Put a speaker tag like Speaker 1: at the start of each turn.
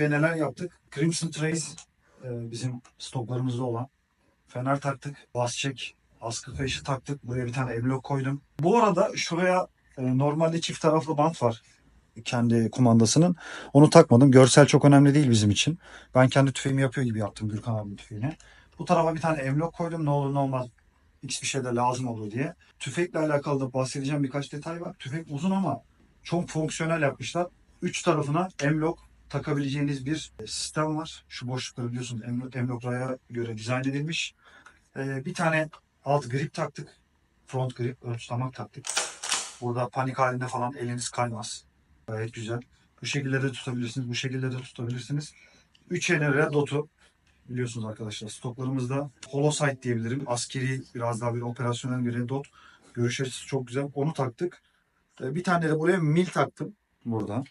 Speaker 1: tüfeğe neler yaptık? Crimson Trace e, bizim stoklarımızda olan. Fener taktık. Bas çek. Askı kayışı taktık. Buraya bir tane emlok koydum. Bu arada şuraya e, normalde çift taraflı bant var. Kendi kumandasının. Onu takmadım. Görsel çok önemli değil bizim için. Ben kendi tüfeğimi yapıyor gibi yaptım Gürkan abinin tüfeğini. Bu tarafa bir tane emlok koydum. Ne olur ne olmaz X bir şey de lazım olur diye. Tüfekle alakalı da bahsedeceğim birkaç detay var. Tüfek uzun ama çok fonksiyonel yapmışlar. Üç tarafına emlok takabileceğiniz bir sistem var. Şu boşlukları biliyorsunuz emlok, emlok raya göre dizayn edilmiş. Ee, bir tane alt grip taktık. Front grip, ön taktık. Burada panik halinde falan eliniz kaymaz. Gayet güzel. Bu şekilde de tutabilirsiniz. Bu şekilde de tutabilirsiniz. 3 yeni red dot'u biliyorsunuz arkadaşlar stoklarımızda Holosight diyebilirim. Askeri biraz daha bir operasyonel red dot. Görüş açısı çok güzel. Onu taktık. Ee, Bir tane de buraya mil taktım. Burada.